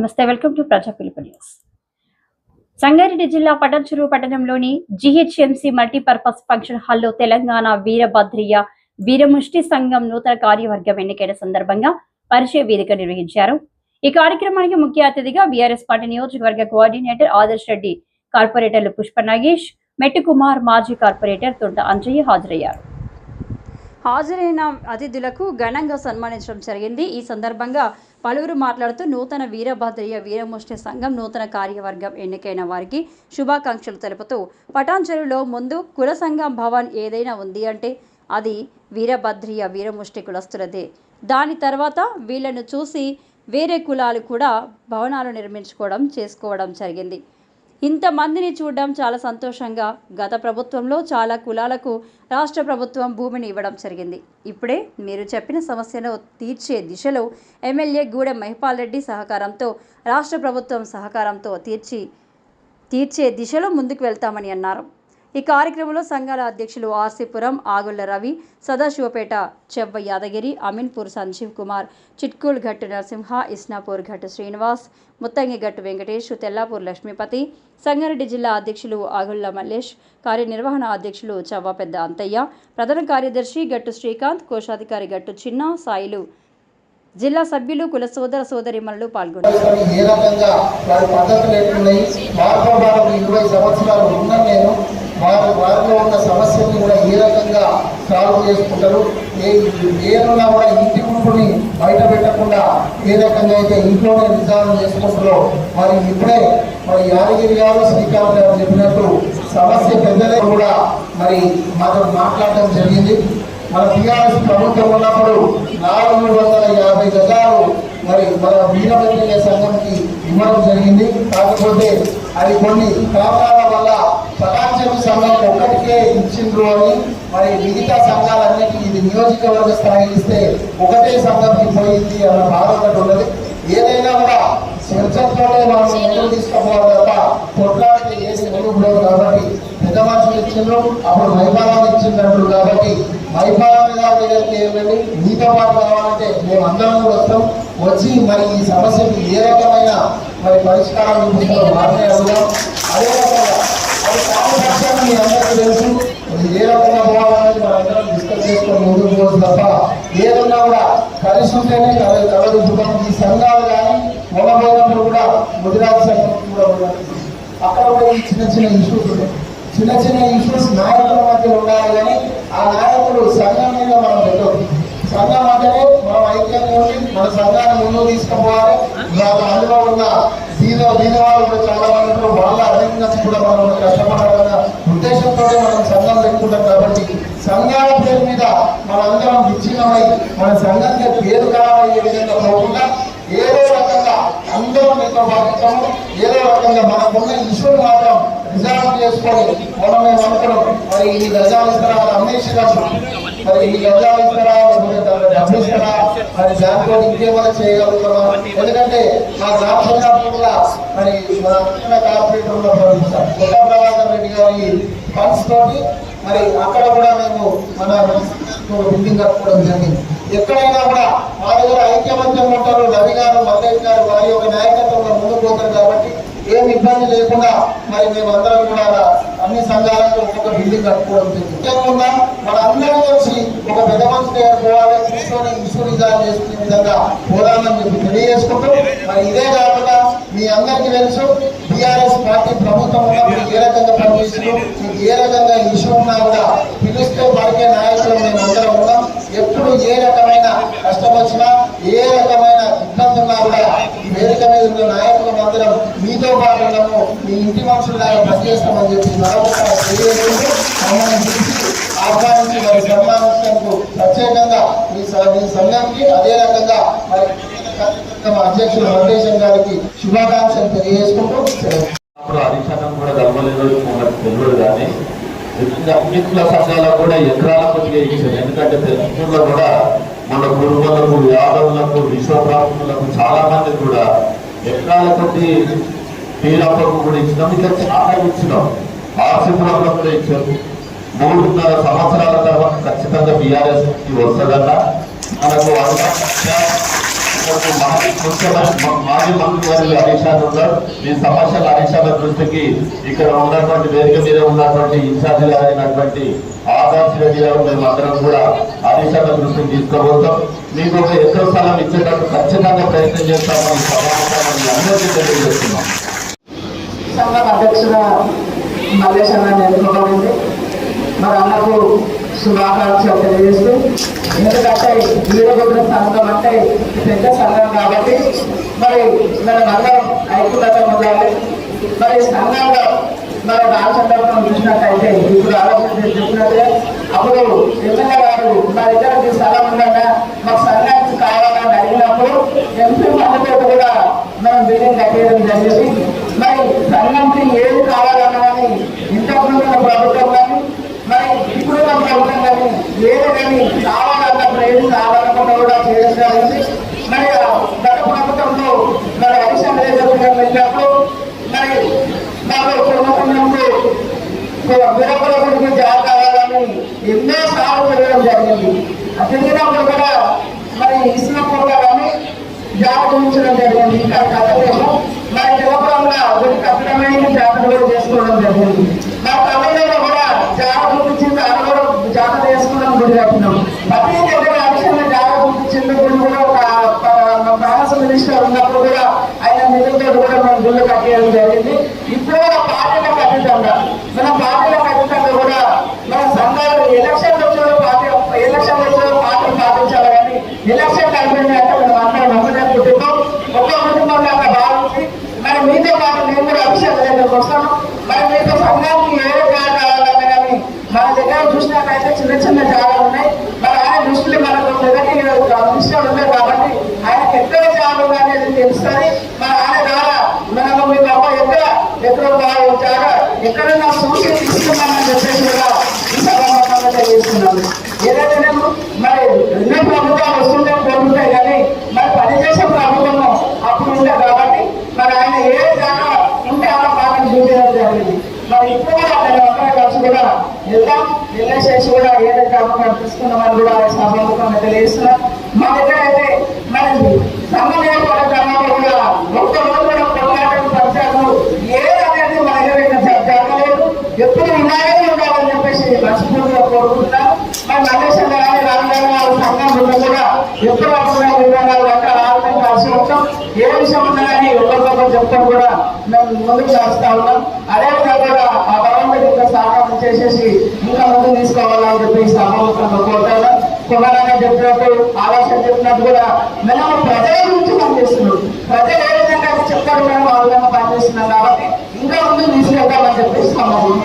నమస్తే welcome to ప్రజా పిలుపు న్యూస్. సంగారెడ్డి జిల్లా పటంచురు పట్టణంలోని జిహెచ్ఎంసి మల్టీపర్పస్ ఫంక్షన్ హాల్లో తెలంగాణ వీరభద్రియ వీరముష్టి సంఘం నూతన కార్యవర్గం ఎన్నికైన సందర్భంగా పరిచయ వేదిక నిర్వహించారు. ఈ కార్యక్రమానికి ముఖ్య అతిథిగా బీఆర్ఎస్ పార్టీ నియోజకవర్గ కోఆర్డినేటర్ ఆదర్శ్ రెడ్డి కార్పొరేటర్లు పుష్ప నాగేష్ మెట్టుకుమార్ మాజీ కార్పొరేటర్ తొంట అంజయ్య హాజరయ్యారు. హాజరైన అతిథులకు ఘనంగా సన్మానించడం జరిగింది. ఈ సందర్భంగా పలువురు మాట్లాడుతూ నూతన వీరభద్రయ్య వీరముష్టి సంఘం నూతన కార్యవర్గం ఎన్నికైన వారికి శుభాకాంక్షలు తెలుపుతూ పటాంజలిలో ముందు కుల సంఘం భవన్ ఏదైనా ఉంది అంటే అది వీరభద్రయ్య వీరముష్టి కులస్తులదే. దాని తర్వాత వీళ్ళను చూసి వేరే కులాలు కూడా భవనాలు నిర్మించుకోవడం చేసుకోవడం జరిగింది. ఇంతమందిని చూడడం చాలా సంతోషంగా గత ప్రభుత్వంలో చాలా కులాలకు రాష్ట్ర ప్రభుత్వం భూమిని ఇవ్వడం జరిగింది. ఇప్పుడే మీరు చెప్పిన సమస్యను తీర్చే దిశలో ఎమ్మెల్యే గూడెం మహిపాల్ రెడ్డి సహకారంతో రాష్ట్ర ప్రభుత్వం సహకారంతో తీర్చి తీర్చే దిశలో ముందుకు వెళ్తామని అన్నారు. ఈ కార్యక్రమంలో సంఘాల అధ్యక్షులు ఆర్సీపురం ఆగుళ్ళ రవి సదాశివపేట చెవ్వ యాదగిరి అమీన్పూర్ సంజీవ్ కుమార్ చిట్కూల్ ఘట్టు నరసింహ ఇస్నాపూర్ ఘట్టు శ్రీనివాస్ ముత్తంగిగట్టు వెంకటేష్ తెల్లాపూర్ లక్ష్మీపతి సంగారెడ్డి జిల్లా అధ్యక్షులు ఆగుళ్ళ మల్లేష్ కార్యనిర్వహణ అధ్యక్షులు చవ్వ పెద్ద అంతయ్య ప్రధాన కార్యదర్శి గట్టు శ్రీకాంత్ కోశాధికారి గట్టు చిన్న సాయిలు. జిల్లా సభ్యులు కుల సోదర సోదరిమణులు పాల్గొన్నారు. వారి వారిలో ఉన్న సమస్యని కూడా ఏ రకంగా సాల్వ్ చేసుకుంటారు? ఏ ఏమన్నా కూడా ఇంటి గుంపుని బయట పెట్టకుండా ఏ రకంగా అయితే ఇంట్లోనే విధానం చేసుకుంటారో మరి ఇప్పుడే మరి యాదగిరి గారు శ్రీకాంత్ గారు చెప్పినట్టు సమస్య పెద్దలే కూడా మరి మాతో మాట్లాడటం జరిగింది. మన టీఆర్ఎస్ ప్రభుత్వం ఉన్నప్పుడు నాలుగు వందల యాభై గజాలు మరి మన వీరభద్రయ్య సంఘంకి ఇవ్వడం జరిగింది. కాకపోతే అది కొన్ని కారణాల వల్ల పటాంచరు సంఘం ఒకటికే ఇచ్చిండ్రు అని మరి మిగతా సంఘాలన్నిటికీ ఇది నియోజకవర్గ స్థాయి ఇస్తే ఒకటే సంఘంకి పోయింది అన్న బాధ ఒకటి ఉన్నది. ఏదైనా కూడా చర్చతోనే మనం ముందుకు తీసుకుపోవాలి తప్ప కొట్లాడితే ఏది ముందుకు కాబట్టి పెద్ద మనుషులు ఇచ్చిండ్రు అప్పుడు మైపాలను ఇచ్చిండ్రు కాబట్టి మైపాలని గారి దగ్గరికి మీతో పాటు కావాలంటే మేము అందరం కూడా వస్తాం. వచ్చి మరి ఈ సమస్యకు ఏ రకమైన మరి పరిష్కారం మాట్లాడుతున్నాం అదే మీ అందరికీ తెలుసు. ఏ రకంగా పోవాలనేది మనందరం డిస్కస్ చేసుకొని ముందుకు పోవచ్చు తప్ప ఏదన్నా కూడా కలిసి ఉంటేనే కలదు కలదు ఈ సంఘాలు కానీ మొదలైనప్పుడు కూడా సంఘం కూడా అక్కడ కూడా ఈ చిన్న చిన్న ఇష్యూస్ ఉన్నాయి చిన్న చిన్న ఇష్యూస్ నాయకుల మధ్యలో ఉండాలి కానీ ఆ నాయకులు సంఘం మీద మనం పెట్టదు సంఘం అంటేనే మనం ఐక్యంగా ఉండి మన సంఘాన్ని ముందుకు తీసుకుపోవాలి. మన అందులో ఉన్న బీద బీద వాళ్ళు కూడా చాలా మంది ఉన్నారు. వాళ్ళ అధికంగా కూడా మనం కష్టపడాలన్న ఉద్దేశంతో మనం సంఘం పెట్టుకుంటాం కాబట్టి సంఘాల పేరు మీద మనందరం విచ్ఛిన్నమై మన సంఘానికి పేరు కావాలయ్యే విధంగా పోకుండా ఏదో రకంగా అందరం మీతో భావిస్తాము ఏదో రకంగా మనకున్న ఇష్యూలు మాత్రం రిజాల్వ్ చేసుకొని మనం మేము అనుకున్నాం మరి ఈ గజాలు ఇస్తారా అది అమ్మేసి మరి ఈ గజాలు ఇస్తారా లేకపోతే డబ్బు ఇస్తారా మరి దాంట్లో ఇంకేమైనా చేయగలుగుతామా ఎందుకంటే మా గ్రామ పంచాయతీ మరి మన ముఖ్యమైన కార్పొరేటర్లో కొత్త ప్రభాకర్ రెడ్డి గారి ఫండ్స్ తోటి మరి అక్కడ కూడా మేము మన బిల్డింగ్ కట్టుకోవడం జరిగింది. ఎక్కడైనా కూడా మా దగ్గర ఐక్యమత్యం ఉంటారు. రవి గారు మల్లేష్ గారు వారి యొక్క నాయకత్వం కాబట్టి ఏం ఇబ్బంది లేకుండా మరి మేమందరం కూడా అన్ని సంఘాలకు ఒక్కొక్క బిల్డింగ్ కట్టుకోవడం ముఖ్యంగా మనందరం వచ్చి ఒక పెద్ద మనిషి దగ్గర పోవాలి కూర్చొని ఇన్సూరెన్స్ చేసుకునే విధంగా పోదామని చెప్పి తెలియజేసుకుంటూ మరి ఇదే కాకుండా మీ అందరికీ తెలుసు టిఆర్ఎస్ పార్టీ ప్రభుత్వం ఉన్నప్పుడు ఏ రకంగా పనిచేస్తుందో మీకు ఏ రకంగా ఇష్యూ ఉన్నా కూడా పిలిస్తే పలికే నాయకులు మేము అందరం ఉన్నాం. ఎప్పుడు ఏ రకమైన కష్టం వచ్చినా ఏ రకమైన ఇబ్బంది ఉన్నా కూడా వేదిక మీద ఉన్న నాయకులు అందరం మీతో పాటు మీ ఇంటి మనుషుల్లాగా పనిచేస్తామని చెప్పి మరొకసారి తెలియజేస్తూ మమ్మల్ని పిలిచి ఆహ్వానించి మరి సన్మానించినందుకు ప్రత్యేకంగా మీ స- మీ సంఘంకి అదే రకంగా మరి తమ అధ్యక్షులు వెంకటేశం గారికి శుభాకాంక్షలు తెలియజేసుకుంటూ సెలవు. కూడా గర్వలేదు మనకు తెలియదు కానీ ఇంకా సంఘాలకు కూడా ఎకరాల కొద్దిగా ఇచ్చారు ఎందుకంటే తెలుగులో కూడా మన గురువులకు యాదవులకు విశ్వబ్రాహ్మణులకు చాలా మంది కూడా ఎకరాల కొద్ది తీరప్పకు కూడా ఇచ్చినాం. ఇంకా చాలా ఇచ్చినాం. ఆర్సిపురంలో కూడా ఇచ్చారు. మూడున్నర సంవత్సరాల తర్వాత ఖచ్చితంగా బీఆర్ఎస్ వస్తుందన్న మనకు మాజీ మంత్రి గారు హరీష్ ఉన్నారు. మీ సమస్యల హరీష్ దృష్టికి ఇక్కడ ఉన్నటువంటి వేదిక మీద ఉన్నటువంటి ఇన్ఛార్జ్ అయినటువంటి ఆదర్శ్ రెడ్డి గారు మేము అందరం కూడా హరీష్ దృష్టికి తీసుకోబోతాం మీకు ఒక ఎక్కువ స్థలం ఇచ్చేటట్టు ఖచ్చితంగా ప్రయత్నం చేస్తామని సమావేశాన్ని అందరికీ తెలియజేస్తున్నాం. సంఘం అధ్యక్షుగా మల్లేష్ అన్న ఎన్నుకోబడింది మరి అన్నకు శుభాకాంక్షలు తెలియజేస్తూ ఎందుకంటే వీరభద్ర సంఘం అంటే పెద్ద సంఘం కాబట్టి మరి మనం అందరం ఐక్యత ఉండాలి మరి సంఘంలో మరి రామచంద్రపురం చూసినట్టయితే ఇప్పుడు ఆలోచన చేసి అప్పుడు ఎమ్మెల్యే గారు మా ఇద్దరికి స్థలం ఉందన్నా మాకు సంఘానికి కావాలని అడిగినప్పుడు ఎంపీ మనతో కూడా మనం బిల్డింగ్ కట్టేయడం జరిగింది మరి సంఘంకి ఏది కావాలన్నా కానీ ఇంతకుముందు ఉన్న ప్రభుత్వం కానీ మరి ఇప్పుడు ఉన్న ప్రభుత్వం కానీ ఏది కానీ కావాలన్నప్పుడు ఏది కావాలనుకుంటే కూడా చేయడం జరిగింది మరి ఆ గత ప్రభుత్వంలో మరి హరిశంకర్ చెప్పిన వెళ్ళినప్పుడు మరి మాకు ప్రభుత్వంలో విరపల గురించి జాబ్ ఎన్నో సార్లు పెరగడం జరిగింది. ఆ కూడా మరి ఇచ్చినప్పుడు కూడా కానీ జాగ్రత్త చూపించడం జరిగింది ఇంకా కథలేమో మరి తెలపడంలో ఒకటి కఠినమైన జాతర కూడా చేసుకోవడం జరిగింది మా తమిళలో కూడా జాబ్ చూపించింది అది కూడా జాతర చేసుకోవడం గుడి కట్టినాం ప్రతి దగ్గర అడిషనల్ జాబ్ చూపించింది గుడి కూడా ఒక ఫైనాన్స్ మినిస్టర్ ఉన్నప్పుడు కూడా ఆయన నిధులతో కూడా మనం గుళ్ళు కట్టేయడం జరిగింది ఇప్పుడు కూడా పార్టీలకు అతీతంగా మన పార్టీలకు అతీతంగా కూడా మన సంఘాలు ఎలక్షన్ వచ్చిన పార్టీ ఎలక్షన్ వచ్చిన పార్టీ పాటించాలి కానీ ఎలక్షన్ అయిపోయింది అంటే మనం అందరం ఒకటే కుటుంబం ఒక్క కుటుంబం లాగా భావించి మరి మీతో పాటు నేను కూడా అభిషేకం దగ్గరకు మరి మీతో సంఘానికి ఏ జాగా కానీ మన దగ్గర చూసినట్లయితే చిన్న చిన్న జాగాలు ఉన్నాయి. మరి ఆయన దృష్టిలో మనకు మొదటి మినిస్టర్ ఉన్నాయి కాబట్టి ఆయనకి ఎక్కడ జాబ్ అనేది తెలుస్తుంది. మరి ఆయన ద్వారా మనము మీకు అమ్మ ఎక్కడ ఎక్కడ బాగా జాగా ఎక్కడన్నా సూచన తీసుకున్నామని చెప్పేసి కూడా ఈ సభాముఖంగా తెలియజేస్తున్నాను ఏదైతేనేమో మరి ఎన్నో ప్రభుత్వాలు వస్తుంటే పోతుంటాయి కానీ మరి పనిచేసే ప్రభుత్వము అప్పుడు ఉండే కాబట్టి మరి ఆయన ఏ జాగా ఉంటే ఆ పాటను చూపించడం జరిగింది మరి ఇప్పుడు కూడా నేను అందరం కలిసి కూడా వెళ్దాం వెళ్ళేసేసి కూడా ఏదైతే అమ్మకం తీసుకున్నామని కూడా సభాముఖంగా తెలియజేస్తున్నాం మా దగ్గర అయితే మరి సంఘం ఏర్పడిన తర్వాత కూడా ఒక్క రోజు కూడా కొట్లాటలు పరిచయాలు ఏదనేది మన దగ్గర జరగలేదు ఎప్పుడు ఉన్నాయని ఉండాలని చెప్పేసి మనస్ఫూర్తిగా కోరుకుంటున్నాను మరి నరేషన్ గారి రామగారు గారు సంఘం కూడా ఎప్పుడు అప్పుడు విధానాలు రకాల ఆలోచన కలిసి ఉంటాం ఏ విషయం ఉన్నా కానీ ఒకరికొకరు చెప్తాం కూడా. మేము ముందుకు నడుస్తా ఉన్నాం. అదేవిధంగా కూడా ఆ భగవంతుడి యొక్క సహకారం చేసేసి ఇంకా ముందు తీసుకోవాలని చెప్పి సభాముఖంగా కోరుతాను కుమారంగా చెప్పినట్టు ఆలోచన చెప్పినట్టు కూడా మనం ప్రజల గురించి పనిచేస్తున్నాం. ప్రజలు ఏ విధంగా చెప్తారు మేము ఆ విధంగా పనిచేస్తున్నాం కాబట్టి ఇంకా ముందు తీసుకెళ్తామని చెప్పి సమాధానం